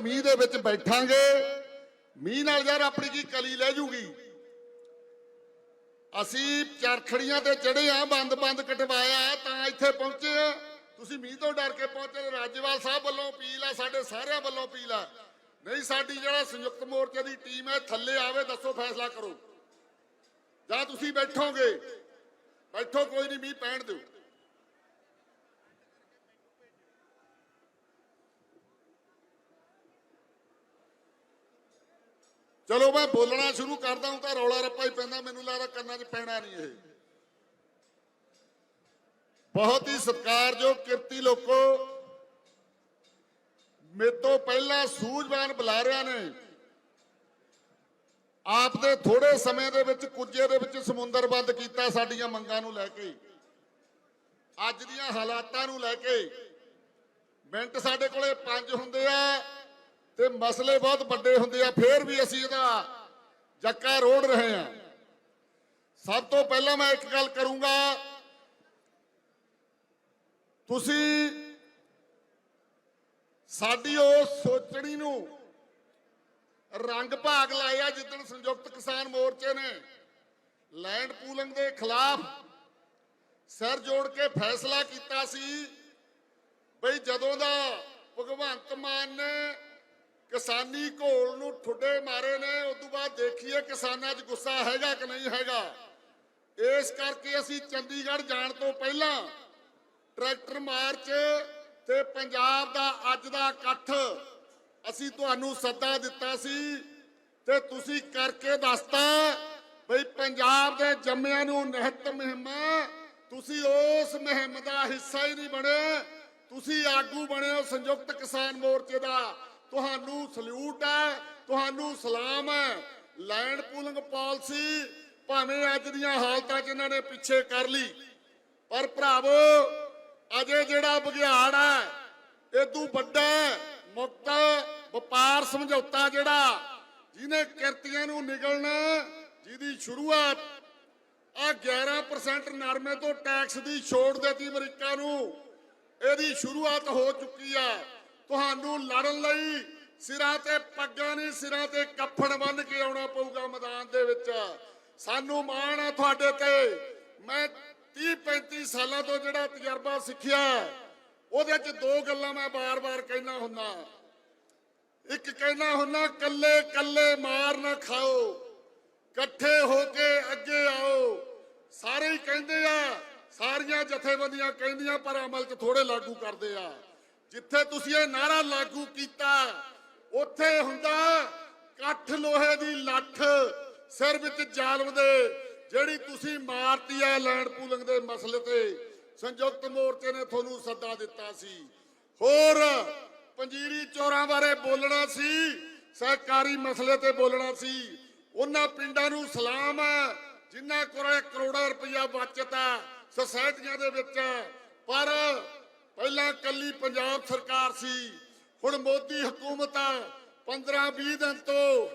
ਮੀਂਹ ਦੇ ਵਿੱਚ ਬੈਠਾਂਗੇ। ਮੀਂਹ ਨਾਲ ਯਾਰ ਆਪਣੀ ਕੀ ਕਲੀ ਲੈ ਜੂਗੀ। ਅਸੀਂ ਚਰਖੜੀਆਂ ਤੇ ਚੜੇ ਆ, ਬੰਦ ਬੰਦ ਕਟਵਾਇਆ, ਤਾਂ ਇੱਥੇ ਪਹੁੰਚੇ ਆ। ਤੁਸੀਂ ਮੀਂਹ ਤੋਂ ਡਰ ਕੇ ਪਹੁੰਚੇ ਰਾਜੇਵਾਲ ਸਾਹਿਬ ਵੱਲੋਂ ਅਪੀਲ ਆ, ਸਾਡੇ ਸਾਰਿਆਂ ਵੱਲੋਂ ਅਪੀਲ ਆ। ਨਹੀਂ, ਸਾਡੀ ਜਿਹੜਾ ਸੰਯੁਕਤ ਮੋਰਚੇ ਦੀ ਟੀਮ ਹੈ, ਥੱਲੇ ਆਵੇ, ਦੱਸੋ ਫੈਸਲਾ ਕਰੋ। ਜਾਂ ਤੁਸੀਂ ਬੈਠੋਗੇ। ਬੈਠੋ, ਕੋਈ ਨਹੀਂ, ਮੀਂਹ ਪੈਣ ਦਿਓ। ਚਲੋ ਮੈਂ ਬੋਲਣਾ ਸ਼ੁਰੂ ਕਰਦਾ ਹਾਂ, ਤਾਂ ਰੌਲਾ ਰੱਪਾ ਹੀ ਪੈਂਦਾ, ਮੈਨੂੰ ਲੱਗਦਾ ਕੰਨਾਂ 'ਚ ਪੈਣਾ ਨਹੀਂ ਇਹ। ਬਹੁਤ ਹੀ ਸਤਿਕਾਰਯੋਗ ਕਿਰਤੀ ਲੋਕੋ, ਮੇਰੇ ਤੋਂ ਪਹਿਲਾਂ ਸੂਝਵਾਨ ਬੁਲਾਰਿਆਂ ਨੇ ਆਪ ਦੇ ਥੋੜੇ ਸਮੇਂ ਦੇ ਵਿੱਚ ਕੁੱਜੇ ਦੇ ਵਿੱਚ ਸਮੁੰਦਰ ਬੰਦ ਕੀਤਾ ਸਾਡੀਆਂ ਮੰਗਾਂ ਨੂੰ ਲੈ ਕੇ। ਅੱਜ ਦੀਆਂ ਹਾਲਾਤਾਂ ਨੂੰ ਲੈ ਕੇ ਮਿੰਟ ਸਾਡੇ ਕੋਲੇ ਪੰਜ ਹੁੰਦੇ ਆ। ਤੇ ਮਸਲੇ ਬਹੁਤ ਵੱਡੇ ਹੁੰਦੇ ਆ, ਫੇਰ ਵੀ ਅਸੀਂ ਇਹਦਾ ਜੱਕਾ ਰੋੜ ਰਹੇ ਆ। ਸਭ ਤੋਂ ਪਹਿਲਾਂ ਮੈਂ ਇੱਕ ਗੱਲ ਕਰੂੰਗਾ, ਤੁਸੀਂ ਸਾਡੀ ਉਹ ਸੋਚਣੀ ਨੂੰ ਰੰਗ ਭਾਗ ਲਾਇਆ ਜਿੱਦਣ ਸੰਯੁਕਤ ਕਿਸਾਨ ਮੋਰਚੇ ਨੇ, ਲੈਂਡ ਪੂਲਿੰਗ ਦੇ ਖਿਲਾਫ ਸਿਰ ਜੋੜ ਕੇ ਫੈਸਲਾ ਕੀਤਾ ਸੀ, ਬਈ ਜਦੋਂ ਦਾ ਭਗਵੰਤ ਮਾਨ ਨੇ ਕਿਸਾਨੀ ਘੋਲ ਨੂੰ ਠੁੱਡੇ ਮਾਰੇ ਨੇ, ਉਸ ਤੋਂ ਬਾਅਦ ਦੇਖੀਏ ਕਿਸਾਨਾਂ 'ਚ ਗੁੱਸਾ ਹੈਗਾ ਕਿ ਨਹੀਂ ਹੈਗਾ। ਇਸ ਕਰਕੇ ਅਸੀਂ ਚੰਡੀਗੜ੍ਹ ਜਾਣ ਤੋਂ ਪਹਿਲਾਂ ਟਰੈਕਟਰ ਮਾਰਚ ਤੇ ਪੰਜਾਬ ਦਾ ਅੱਜ ਦਾ ਇਕੱਠ ਅਸੀਂ ਤੁਹਾਨੂੰ ਸੱਦਾ ਦਿੱਤਾ ਸੀ ਤੇ ਤੁਸੀਂ ਕਰਕੇ ਦੱਸਤਾ ਬਈ ਪੰਜਾਬ ਦੇ ਜੰਮਿਆਂ ਨੂੰ ਨਿਹਤ ਮੁਹਿੰਮ ਤੁਸੀਂ ਉਸ ਮੁਹਿੰਮ ਦਾ ਹਿੱਸਾ ਹੀ ਨਹੀਂ ਬਣੇ। ਤੁਸੀਂ ਆਗੂ ਬਣੇ ਹੋ ਸੰਯੁਕਤ ਕਿਸਾਨ ਮੋਰਚੇ ਦਾ। ਤੁਹਾਨੂੰ ਸਲੂਟ ਹੈ, ਤੁਹਾਨੂੰ ਸਲਾਮ ਹੈ। ਲੈਂਡ ਪੂਲਿੰਗ ਪਾਲਿਸੀ ਭਾਵੇਂ ਅੱਜ ਦੀਆਂ ਹਾਲਤਾਂ 'ਚ ਇਹਨਾਂ ਨੇ ਪਿੱਛੇ ਕਰ ਲਈ, ਪਰ ਭਰਾਵੋ, ਅਜੇ ਜਿਹੜਾ ਬੁਗਿਆੜ ਹੈ ਇਦੋਂ ਵੱਡਾ ਮੁਕਤ ਵਪਾਰ ਸਮਝੌਤਾ ਜਿਹੜਾ, ਜਿਹਨੇ ਕਿਰਤੀਆਂ ਨੂੰ ਨਿਗਲਣਾ, ਜਿਹਦੀ ਸ਼ੁਰੂਆਤ ਆ 11% ਨਰਮੇ ਤੋਂ ਟੈਕਸ ਦੀ ਛੋਟ ਦਿੱਤੀ ਅਮਰੀਕਾ ਨੂੰ, ਇਹਦੀ ਸ਼ੁਰੂਆਤ ਹੋ ਚੁੱਕੀ ਆ। ਤੁਹਾਨੂੰ ਲੜਨ ਲਈ ਸਿਰਾਂ ਤੇ ਪੱਗਾਂ ਨਹੀਂ, ਸਿਰਾਂ ਤੇ ਕੱਫਣ ਬੰਨ ਕੇ ਆਉਣਾ ਪਊਗਾ ਮੈਦਾਨ ਦੇ ਵਿੱਚ। ਸਾਨੂੰ ਮਾਣ ਆ ਤੁਹਾਡੇ ਤੇ। ਮੈਂ 30 35 ਸਾਲਾਂ ਤੋਂ ਜਿਹੜਾ ਤਜਰਬਾ ਸਿੱਖਿਆ, ਉਹਦੇ ਚ ਦੋ ਗੱਲਾਂ ਮੈਂ ਬਾਰ-ਬਾਰ ਕਹਿਣਾ ਹੁੰਨਾ। ਇੱਕ ਕਹਿਣਾ ਹੁੰਨਾ, ਕੱਲੇ ਕੱਲੇ ਮਾਰ ਨਾ ਖਾਓ, ਇਕੱਠੇ ਹੋ ਕੇ ਅੱਗੇ ਆਓ। ਸਾਰੇ ਹੀ ਕਹਿੰਦੇ ਆ, ਸਾਰੀਆਂ ਜਥੇਬੰਦੀਆਂ ਕਹਿੰਦੀਆਂ, ਪਰ ਅਮਲ 'ਚ ਥੋੜੇ ਲਾਗੂ ਕਰਦੇ ਆ। ਜਿੱਥੇ ਤੁਸੀਂ ਇਹ ਨਾਰਾ ਲਾਗੂ ਕੀਤਾ, ਉੱਥੇ ਹੁੰਦਾ ਕੱਠ ਲੋਹੇ ਦੀ ਲੱਠ ਸਿਰ ਵਿੱਚ ਜ਼ਾਲਮ ਦੇ, ਜਿਹੜੀ ਤੁਸੀਂ ਮਾਰਤੀ ਆ ਲੈਂਡ ਪੂਲਿੰਗ ਦੇ ਮਸਲੇ ਤੇ, ਸੰਯੁਕਤ ਮੋਰਚੇ ਨੇ ਤੁਹਾਨੂੰ ਸੱਦਾ ਦਿੱਤਾ ਸੀ। ਹੋਰ ਪੰਜੀਰੀ ਚੋਰਾਂ ਬਾਰੇ ਬੋਲਣਾ ਸੀ, ਸਹਿਕਾਰੀ ਮਸਲੇ ਤੇ ਬੋਲਣਾ ਸੀ। ਉਹਨਾਂ ਪਿੰਡਾਂ ਨੂੰ ਸਲਾਮ ਹੈ ਜਿਨ੍ਹਾਂ ਕੋਲ ਕਰੋੜਾਂ ਰੁਪਇਆ ਬਚਤ ਹੈ, ਸੋਸਾਇਟੀਆਂ ਦੇ ਵਿੱਚ। ਪਰ ਪਹਿਲਾਂ ਕੱਲੀ ਪੰਜਾਬ ਸਰਕਾਰ ਸੀ ਹੁਣ ਮੋਦੀ ਹਕੂਮਤ ਹੈ 15 20 ਦਿਨ ਤੋਂ।